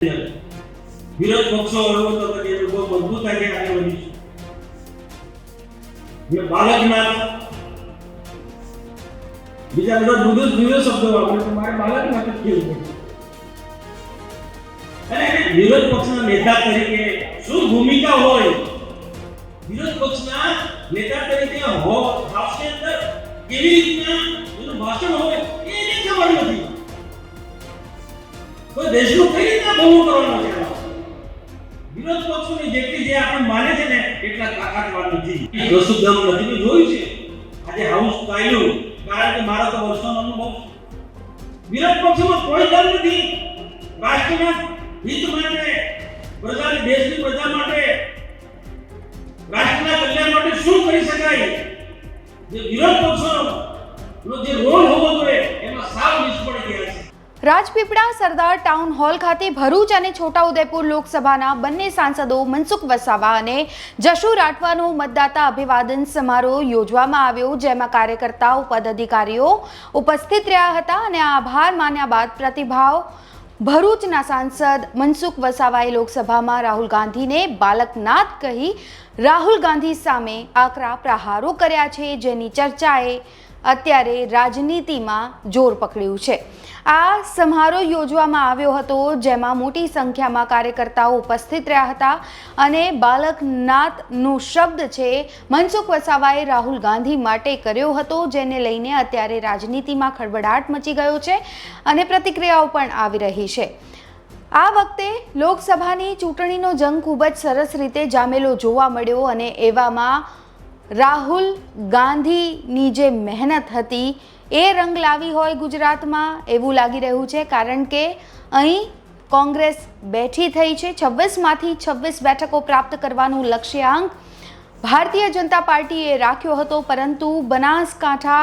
વિરોધ પક્ષો એવો હતો કે બહુ લોકો મજબૂતાઈથી આગળ વધીશું મેં બાળકના બીજા બધા જુદો દિવ્ય શબ્દો વાપરે તો મારે બાળકના જ કહેવું પડે. અને વિરોધ પક્ષના નેતા તરીકે શું ભૂમિકા હોય? વિરોધ પક્ષના નેતા તરીકે હો અંદર કેવી રીતના એનું ભાષણ હોય એને ખબર નથી. તો દેશનું કઈ રીતના બહુ કરવાનો છે? વિરોધ પક્ષોની જેટલી જે આપણે માને છે ને એટલા તાકાતવાન નથી રસુદમ નથી જોયું છે. આજે હાઉસ ચાલ્યું. કારણ કે મારો તો વર્ષોનો અનુભવ. વિરોધ પક્ષોમાં કોઈ દમ નથી. રાષ્ટ્રના હિત માટે, પ્રજાની દેશની પ્રજા માટે, રાષ્ટ્રના કલ્યાણ માટે શું કરી શકાય? જે વિરોધ પક્ષોનો જે રોલ હોવો જોઈએ, એમાં સાવ નિષ્ફળ ગયા રાજપીપળા સરદાર ટાઉન હોલ ખાતે ભરૂચ અને છોટાઉદેપુર લોકસભાના બંને સાંસદો મનસુખ વસાવા અને જશુ રાઠવાનો મતદાતા અભિવાદન સમારોહ યોજવામાં આવ્યો, જેમાં કાર્યકર્તાઓ, પદાધિકારીઓ ઉપસ્થિત રહ્યા હતા અને આભાર માન્યા બાદ પ્રતિભાવ ભરૂચના સાંસદ મનસુખ વસાવાએ લોકસભામાં રાહુલ ગાંધીને બાલકનાથ કહી રાહુલ ગાંધી સામે આકરા પ્રહારો કર્યા છે, જેની ચર્ચાએ અત્યારે રાજનીતિમાં જોર પકડ્યું છે. આ સમારોહ યોજવામાં આવ્યો હતો, જેમાં મોટી સંખ્યામાં કાર્યકર્તાઓ ઉપસ્થિત રહ્યા હતા અને બાલકનાથનો શબ્દ છે, મનસુખ વસાવાએ રાહુલ ગાંધી માટે કર્યો હતો, જેને લઈને અત્યારે રાજનીતિમાં ખળબડાટ મચી ગયો છે અને પ્રતિક્રિયાઓ પણ આવી રહી છે. આ વખતે લોકસભાની ચૂંટણીનો જંગ ખૂબ જ સરસ રીતે જામેલો જોવા મળ્યો અને એવામાં રાહુલ ગાંધીની જે મહેનત હતી, એ રંગ લાવી હોય ગુજરાતમાં એવું લાગી રહ્યું છે. કારણ કે અહીં કોંગ્રેસ બેઠી થઈ છે. છવ્વીસમાંથી છવ્વીસ બેઠકો પ્રાપ્ત કરવાનું લક્ષ્યાંક ભારતીય જનતા પાર્ટીએ રાખ્યો હતો. પરંતુ બનાસકાંઠા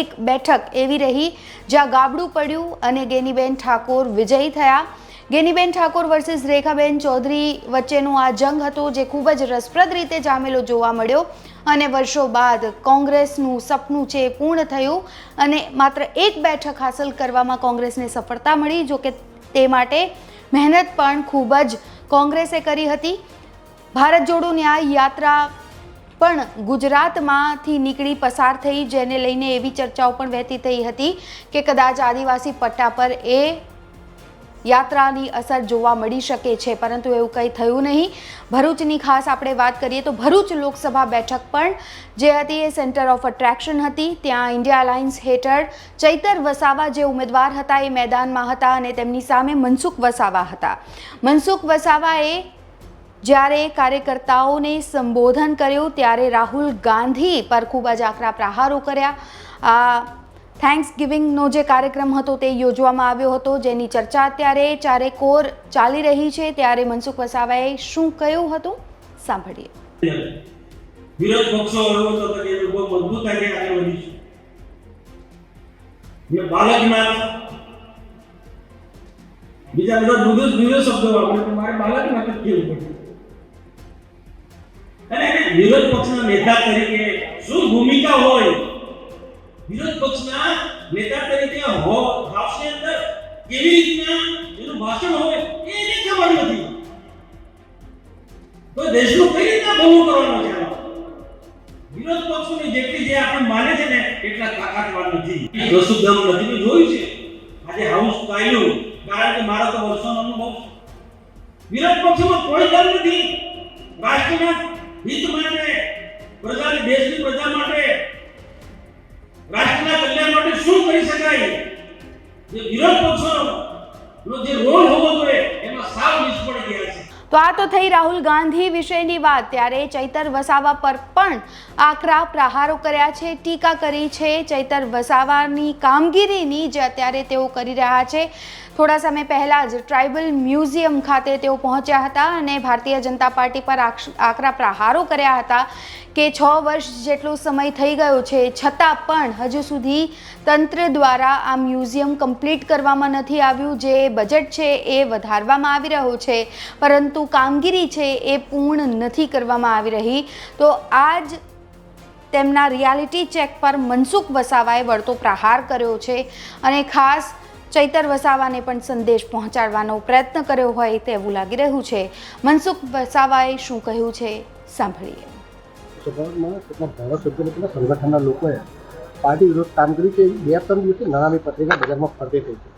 એક બેઠક એવી રહી, જ્યાં ગાબડું પડ્યું અને ગેનીબેન ઠાકોર વિજયી થયા. ગેનીબેન ઠાકોર વર્સિસ રેખાબેન ચૌધરી વચ્ચેનું આ જંગ હતું જે ખૂબ જ રસપ્રદ રીતે જામેલો જોવા મળ્યો અને વર્ષો બાદ કોંગ્રેસનું સપનું છે એ પૂર્ણ થયું અને માત્ર એક બેઠક હાંસલ કરવામાં કોંગ્રેસને સફળતા મળી, જો કે તે માટે મહેનત પણ ખૂબ જ કોંગ્રેસે કરી હતી. ભારત જોડો ન્યાય યાત્રા પણ ગુજરાતમાંથી નીકળી પસાર થઈ, જેને લઈને એવી ચર્ચાઓ પણ વહેતી થઈ હતી કે કદાચ આદિવાસી પટ્ટા પર એ યાત્રાની અસર જોવા મળી શકે છે, પરંતુ એવું કંઈ થયું નહીં. ભરૂચની ખાસ આપણે વાત કરીએ તો ભરૂચ લોકસભા બેઠક પણ જે હતી એ સેન્ટર ઓફ અટ્રેક્શન હતી. ત્યાં ઇન્ડિયા અલાયન્સ હેઠળ ચૈતર વસાવા જે ઉમેદવાર હતા એ મેદાનમાં હતા અને તેમની સામે મનસુખ વસાવા હતા. મનસુખ વસાવાએ જ્યારે કાર્યકર્તાઓને સંબોધન કર્યું, ત્યારે રાહુલ ગાંધી પર ખૂબ જ આકરા પ્રહારો કર્યા. આ થેન્ક્સ ગિવિંગનો જે કાર્યક્રમ હતો તે યોજવામાં આવ્યો હતો, જેની ચર્ચા અત્યારે ચારે કોર ચાલી રહી છે. ત્યારે મનસુખ વસાવાએ શું કહ્યું હતું? સાંભળીએ. વિરોધ પક્ષો મજબૂતાઈથી આગળ વધી છે. બાળકના બીજા બધા જુદો જુદો શબ્દો વાપરે મારે બાળકના જ કેવું પડે. અને વિરોધ પક્ષના નેતા તરીકે શું ભૂમિકા હોય વિરોધ પક્ષના નેતા તરીકે હો હાઉસની અંદર કેવી રીતના એનું ભાષણ હોય એ એને ખબર નથી. તો દેશનું કઈ રીતના ભલું કરવાનું છે વિરોધ પક્ષોની જેટલી જે આપણે માને છે ને, એટલા તાકાતવાન નથી. રસુદમ નથી જોયું છે. આજે હાઉસ ચાલ્યું, કારણ કે મારો તો વર્ષોનો અનુભવ વિરોધ પક્ષોમાં કોઈ દમ નથી. રાષ્ટ્રના હિત માટે, પ્રજાની, દેશની પ્રજા માટે શું કરી શકાય? જે વિરોધ પક્ષોનો જે રોલ હોવો જોઈએ, એમાં સાવ નિષ્ફળ ગયા છે. તો આ તો થઈ રાહુલ ગાંધી વિષયની વાત. ત્યારે ચૈતર વસાવા પર પણ આકરા પ્રહારો કર્યા છે, ટીકા કરી છે. ચૈતર વસાવાની કામગીરીની જે અત્યારે તેઓ કરી રહ્યા છે થોડા સમય પહેલાં જ ટ્રાઇબલ મ્યુઝિયમ ખાતે તેઓ પહોંચ્યા હતા અને ભારતીય જનતા પાર્ટી પર આકરા પ્રહારો કર્યા હતા કે છ વર્ષ જેટલો સમય થઈ ગયો છે, છતાં પણ હજુ સુધી તંત્ર દ્વારા આ મ્યુઝિયમ કમ્પ્લીટ કરવામાં નથી આવ્યું. જે બજેટ છે એ વધારવામાં આવી રહ્યો છે, પરંતુ કામગીરી છે એ પૂર્ણ નથી કરવામાં આવી રહી. તો આ જ તેમના રિયાલિટી ચેક પર મનસુખ વસાવાએ વળતો પ્રહાર કર્યો છે અને ખાસ ચૈતર વસાવાને પણ સંદેશ પહોંચાડવાનો પ્રયત્ન કર્યો હોય તેવું લાગી રહ્યું છે. મનસુખ વસાવાએ શું કહ્યું છે સાંભળીએ. કેટલાક ધારાસભ્યો સંગઠનના લોકોએ પાર્ટી વિરોધ કામગીરી કે બે ત્રણ દિવસે નાણાંની પત્રિકા બજારમાં ફરતી થઈ છે.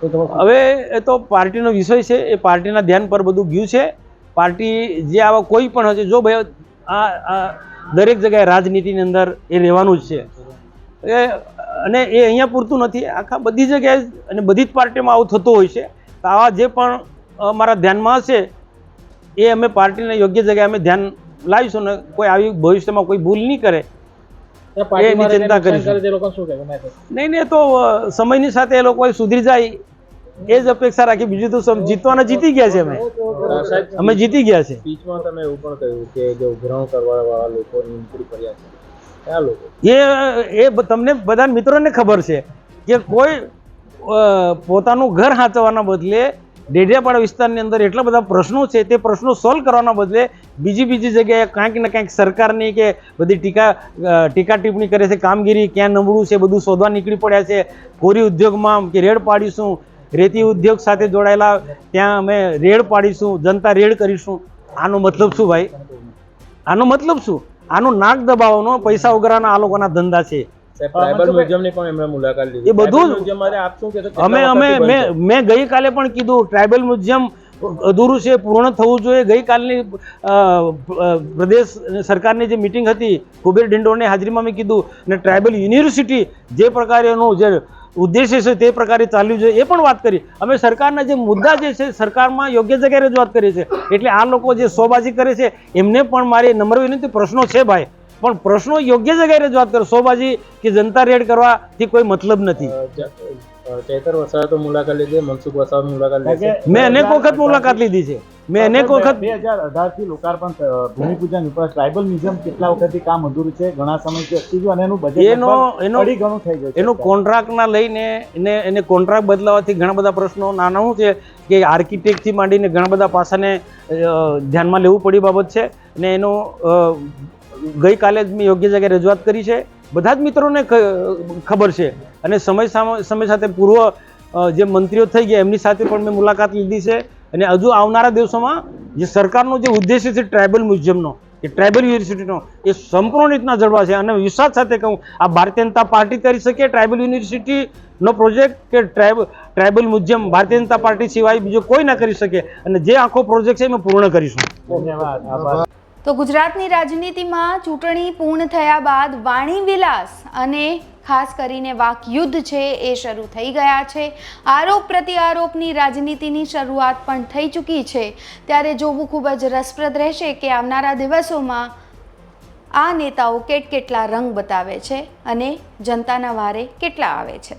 તો હવે એ તો પાર્ટીનો વિષય છે એ પાર્ટીના ધ્યાન પર બધું ગયું છે. પાર્ટી જે આવા કોઈ પણ હશે જો ભાઈ આ આ દરેક જગ્યાએ રાજનીતિની અંદર એ રહેવાનું જ છે. એ અને એ અહીંયા પૂરતું નથી. આખા બધી જગ્યાએ અને બધી જ પાર્ટીમાં આવું થતું હોય છે. તો આવા જે પણ અમારા ધ્યાનમાં હશે એ અમે પાર્ટીને યોગ્ય જગ્યાએ અમે ધ્યાન લાવીશું ને કોઈ આવી ભવિષ્યમાં કોઈ ભૂલ નહીં કરે. એની ચિંતા કરીશું. નહીં નહીં તો સમયની સાથે એ લોકો સુધરી જાય. એ જ અપેક્ષા રાખી બીજું તો જીતવાના જીતી ગયા છે અમે. અમે જીતી ગયા છે. સ્પીચમાં તમે એવું પણ કહ્યું કે જે ઉઘરાણું કરવા વાળા લોકો નીકળી કર્યા છે એ એ તમને બધા મિત્રોને ખબર છે કે કોઈ પોતાનું ઘર હાંચવાના બદલે ડેડિયાપાડા વિસ્તારની અંદર એટલા બધા પ્રશ્નો છે, તે પ્રશ્નો સોલ્વ કરવાના બદલે બીજી બીજી જગ્યાએ કાંઈક ને કાંઈક સરકારની કે બધી ટીકા ટીકા ટિપ્પણી કરે છે, કામગીરી ક્યાં નબળું છે, બધું શોધવા નીકળી પડ્યા છે, કોરી ઉદ્યોગમાં કે રેડ પાડીશું, રેતી ઉદ્યોગ સાથે જોડાયેલા, ત્યાં અમે રેડ પાડીશું, જનતા રેડ કરીશું. આનો મતલબ શું ભાઈ? આનો મતલબ શું? આનું નાક દબાવવાનો પૈસા ઉઘરાના આ લોકોના ધંધા છે. એ બધું અમે અમે? મેં મેં ગઈકાલે પણ કીધું ટ્રાઇબલ મ્યુઝિયમ અધૂરું છે પૂર્ણ થવું જોઈએ. ગઈકાલની પ્રદેશ સરકારની જે મિટિંગ હતી કુબેર ડિંડોરની હાજરીમાં મેં કીધું અને ટ્રાઇબલ યુનિવર્સિટી જે પ્રકારે એનું જે ઉદ્દેશ્ય છે તે પ્રકારે ચાલ્યું છે, એ પણ વાત કરી. અમે સરકારના જે મુદ્દા જે છે, સરકારમાં યોગ્ય જગ્યાએ રજૂઆત કરી છે એટલે આ લોકો જે સોબાજી કરે છે, એમને પણ મારી નમ્ર વિનંતી, પ્રશ્નો છે ભાઈ, પણ પ્રશ્નો યોગ્ય જગ્યાએ રજૂઆત કરો. સોબાજી કે જનતા રેડ કરવાથી કોઈ મતલબ નથી. ચૈતર વસાવે તો મુલાકાત લીધી મનસુખ વસાવે મુલાકાત લીધી. મેં અનેક વખત મુલાકાત લીધી છે. મેં અનેક વખત બે હજાર અઢારથી લોકાર્પણ ભૂમિપૂજન ઉપર ટ્રાઇબલ મ્યુઝિયમ કેટલા વખતથી કામ અધૂરું છે ઘણા સમયથી અટકી ગયું અને એનું બજેટ એનો એનો થઈ ગયું એનું કોન્ટ્રાક્ટના લઈને એને એને કોન્ટ્રાક્ટ બદલાવાથી ઘણા બધા પ્રશ્નો નાના શું છે કે આર્કિટેક્ટથી માંડીને ઘણા બધા પાસાને ધ્યાનમાં લેવું પડી બાબત છે. અને એનો ગઈકાલે જ મેં યોગ્ય જગ્યાએ રજૂઆત કરી છે. બધા જ મિત્રોને ખબર છે. અને સમય સમય સાથે પૂર્વ જે મંત્રીઓ થઈ ગયા એમની સાથે પણ મેં મુલાકાત લીધી છે. અને હજુ આવનારા દિવસોમાં જે સરકારનો જે ઉદ્દેશ્ય છે ટ્રાઇબલ મ્યુઝિયમનો કે ટ્રાઇબલ યુનિવર્સિટીનો, એ સંપૂર્ણ રીતના જળવા છે. અને વિશ્વાસ સાથે કહું, આ ભારતીય જનતા પાર્ટી કરી શકે ટ્રાઇબલ યુનિવર્સિટીનો પ્રોજેક્ટ કે tribe, tribal museum Bharatiya Janata party સિવાય બીજો કોઈ ના કરી શકે. અને જે આખો પ્રોજેક્ટ છે એમાં પૂર્ણ કરીશું. ધન્યવાદ. તો ગુજરાતની રાજનીતિમાં ચૂંટણી પૂર્ણ થયા બાદ વાણી વિલાસ અને ખાસ કરીને વાક યુદ્ધ છે એ શરૂ થઈ ગયા છે. આરોપ પ્રતિ આરોપની રાજનીતિની શરૂઆત પણ થઈ ચૂકી છે. ત્યારે જોવું ખૂબ જ રસપ્રદ રહેશે કે આવનારા દિવસોમાં આ નેતાઓ કેટ કેટલા રંગ બતાવે છે અને જનતાના વારે કેટલા આવે છે.